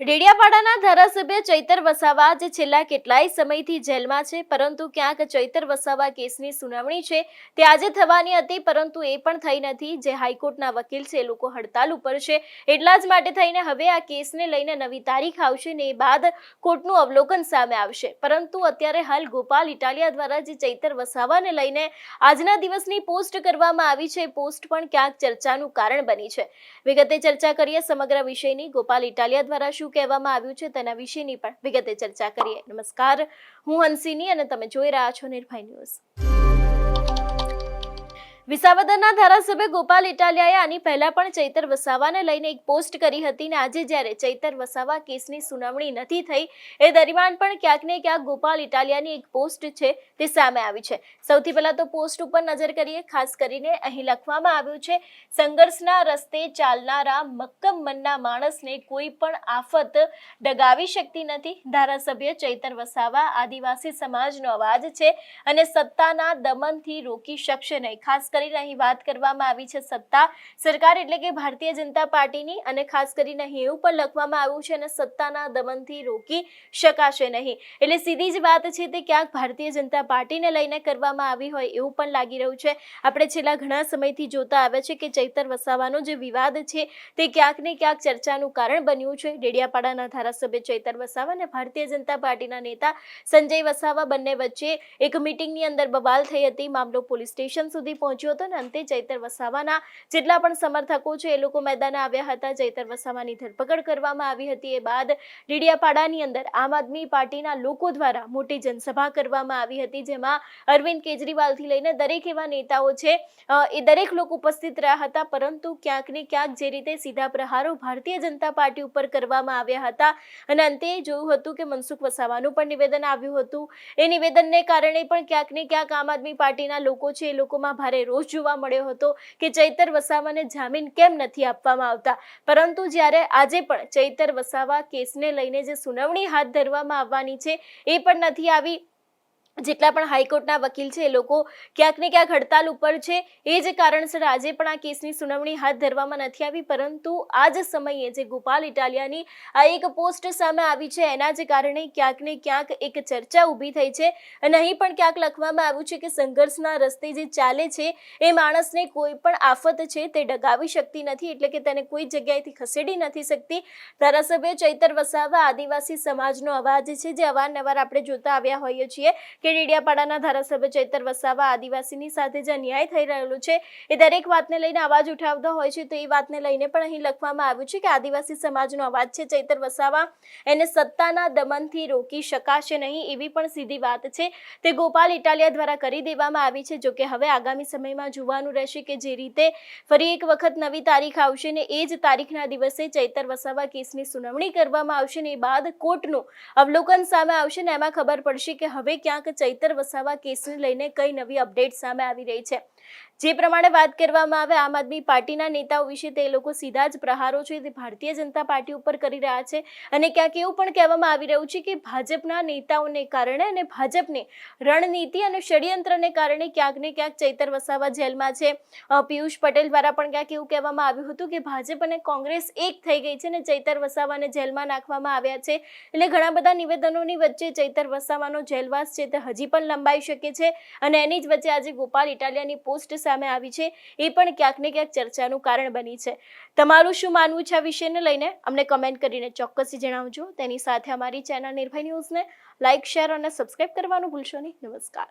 ડેડિયાપાડાના ધારાસભ્ય ચૈતર વસાવા જે છેલ્લા કેટલાય સમયથી જેલમાં છે, પરંતુ ક્યાંક ચૈતર વસાવા કેસની સુનાવણી છે તે આજે થવાની હતી, પરંતુ એ પણ થઈ નથી. જે હાઈકોર્ટના વકીલ છે, એ લોકો હડતાલ ઉપર છે. એટલા જ માટે થઈને હવે આ કેસને લઈને નવી તારીખ આવશે ને એ બાદ કોર્ટનું અવલોકન સામે આવશે. પરંતુ અત્યારે હાલ ગોપાલ ઇટાલિયા દ્વારા જે ચૈતર વસાવાને લઈને આજના દિવસની પોસ્ટ કરવામાં આવી છે પોસ્ટ પણ ક્યાંક ચર્ચાનું કારણ બની છે. વિગતે ચર્ચા કરીએ સમગ્ર વિષયની. ગોપાલ ઇટાલિયા દ્વારા શું કહેવામાં આવ્યું છે, તેના વિશેની પણ વિગતે ચર્ચા કરીએ. નમસ્કાર, હું હંસિની અને તમે જોઈ રહ્યા છો નિર્ભય ન્યૂઝ. વિસાવદરના ધારાસભ્ય ગોપાલ ઇટાલિયાએ આની પહેલા પણ ચૈતર વસાવાને લઈને એક પોસ્ટ કરી હતી ને આજે જ્યારે ચૈતર વસાવા કેસની સુનાવણી નથી થઈ, એ દરમિયાન પણ ક્યાંક ને ક્યાંક ગોપાલ ઇટાલિયાની એક પોસ્ટ છે તે સામે આવી છે. સૌથી પહેલા તો પોસ્ટ ઉપર નજર કરીએ, ખાસ કરીને અહીં લખવામાં આવ્યું છે, સંઘર્ષના રસ્તે ચાલનારા મક્કમ મનના માણસને કોઈ પણ આફત ડગાવી શકતી નથી. ધારાસભ્ય ચૈતર વસાવા આદિવાસી સમાજનો અવાજ છે અને સત્તાના દમનથી રોકી શકશે નહીં. ખાસ કરીને અહીં વાત કરવામાં આવી છે સત્તા. સરકાર એટલે કે ભારતીય જનતા પાર્ટીની અને ખાસ કરીને અહીં એવું પણ લખવામાં આવ્યું છે અને સત્તાના દમનથી રોકી શકાશે નહીં. એટલે સીધી જ વાત છે તે ક્યાંક ભારતીય જનતા પાર્ટીને લઈને કરવામાં આવી હોય એવું પણ લાગી રહ્યું છે. આપણે છેલ્લા ઘણા સમયથી જોતા આવ્યા છે કે ચૈતર વસાવાનો જે વિવાદ છે તે ક્યાંક ને ક્યાંક ચર્ચાનું કારણ બન્યું છે. ડેડિયાપાડાના ધારાસભ્ય ચૈતર વસાવા અને ભારતીય જનતા પાર્ટીના નેતા સંજય વસાવા બંને વચ્ચે એક મિટિંગની અંદર બબાલ થઈ હતી. મામલો પોલીસ સ્ટેશન સુધી પહોંચ્યો હતો અંતે ચૈતર વસાવાના જેટલા પણ સમર્થકો છે એ લોકો મેદાને આવ્યા હતા. ચૈતર વસાવાની ધરપકડ કરવામાં આવી હતી. એ બાદ ડીડિયાપાડાની અંદર આમ આદમી પાર્ટીના લોકો દ્વારા મોટી જનસભા કરવામાં આવી હતી, જેમાં અરવિંદ કેજરીવાલથી લઈને દરેક એવા નેતાઓ છે એ દરેક લોકો ઉપસ્થિત રહ્યા હતા. પરંતુ ક્યાંક ને ક્યાંક જે રીતે સીધા પ્રહારો ભારતીય જનતા પાર્ટી ઉપર કરવામાં આવ્યા હતા અને અંતે જોયું હતું કે મનસુખ વસાવાનું પણ નિવેદન આવ્યું હતું. એ નિવેદનને કારણે પણ ક્યાંક ને ક્યાંક આમ આદમી પાર્ટીના લોકો છે એ લોકોમાં ભારે રોષ જોવા મળ્યો હતો કે ચૈતર વસાવાને જામીન કેમ નથી આપવામાં આવતા? પરંતુ જ્યારે આજે પણ ચૈતર વસાવા કેસને લઈને જે સુનાવણી હાથ ધરવામાં આવવાની છે, એ પણ નથી આવી. જેટલા પણ હાઈકોર્ટના વકીલ છે, એ લોકો ક્યાંક ને ક્યાંક હડતાલ ઉપર છે. એ જ કારણસર આજે પણ આ કેસની સુનાવણી હાથ ધરવામાં નથી આવી, પરંતુ આ જ સમયે જે ગોપાલ ઇટાલિયાની આ એક પોસ્ટ સામે આવી છે, એના જ કારણે ક્યાંક ને ક્યાંક એક ચર્ચા ઊભી થઈ છે. અને અહીં પણ ક્યાંક લખવામાં આવ્યું છે કે સંઘર્ષના રસ્તે જે ચાલે છે, એ માણસને કોઈ પણ આફત છે, તે ડગાવી શકતી નથી, એટલે કે તેને કોઈ જગ્યાએથી ખસેડી નથી શકતી. ધારાસભ્ય ચૈતર વસાવા આદિવાસી સમાજનો અવાજ છે, જે અવારનવાર આપણે જોતા આવ્યા હોઈએ છીએ કે ડેડિયાપાડાના ધારાસભ્ય ચૈતર વસાવા આદિવાસીની સાથે જે અન્યાય થઈ રહેલો છે, એ દરેક વાતને લઈને અવાજ ઉઠાવતા હોય છે, તો એ વાતને લઈને પણ અહીં લખવામાં આવ્યું છે કે આદિવાસી સમાજનો અવાજ છે, ચૈતર વસાવા એને સત્તાના દમનથી રોકી શકાશે નહીં એવી પણ સીધી વાત છે. તે ગોપાલ ઇટાલિયા દ્વારા કરી દેવામાં આવી છે, જોકે હવે આગામી સમયમાં જોવાનું રહેશે કે જે રીતે ફરી એક વખત નવી તારીખ આવશે ને એ જ તારીખના દિવસે ચૈતર વસાવા કેસની સુનાવણી કરવામાં આવશે ને એ બાદ કોર્ટનું અવલોકન સામે આવશે ને એમાં ખબર પડશે કે હવે ક્યાંક ચૈતર વસાવા કેસને લઈને કઈ નવી અપડેટ સામે આવી રહી છે. જે પ્રમાણે વાત કરવામાં આવે, આમ આદમી પાર્ટીના નેતાઓ વિશે તે લોકો સીધા જ પ્રહારો છે તે ભારતીય જનતા પાર્ટી ઉપર કરી રહ્યા છે. અને ક્યાંક એવું પણ કહેવામાં આવી રહ્યું છે કે ભાજપના નેતાઓને કારણે અને ભાજપની રણનીતિ અને ષડયંત્રને કારણે ક્યાંક ને ક્યાંક ચૈતર વસાવા જેલમાં છે. પિયુષ પટેલ દ્વારા પણ ક્યાંક એવું કહેવામાં આવ્યું હતું કે ભાજપ અને કોંગ્રેસ એક થઈ ગઈ છે ને ચૈતર વસાવાને જેલમાં નાખવામાં આવ્યા છે. એટલે ઘણા બધા નિવેદનોની વચ્ચે ચૈતર વસાવાનો જેલવાસ છે તે હજી પણ લંબાઈ શકે છે. અને એની જ વચ્ચે આજે ગોપાલ ઇટાલિયાની પોસ્ટ સામે આવી છે, એ પણ ક્યાંક ને ક્યાંક ચર્ચાનું કારણ બની છે. તમારું શું માનવું છે આ વિષયને લઈને? અમને કમેન્ટ કરીને ચોક્કસથી જણાવજો. તેની સાથે અમારી ચેનલ નિર્ભય ન્યૂઝને લાઇક શેર અને સબસ્ક્રાઇબ કરવાનું ભૂલશો નહીં. નમસ્કાર.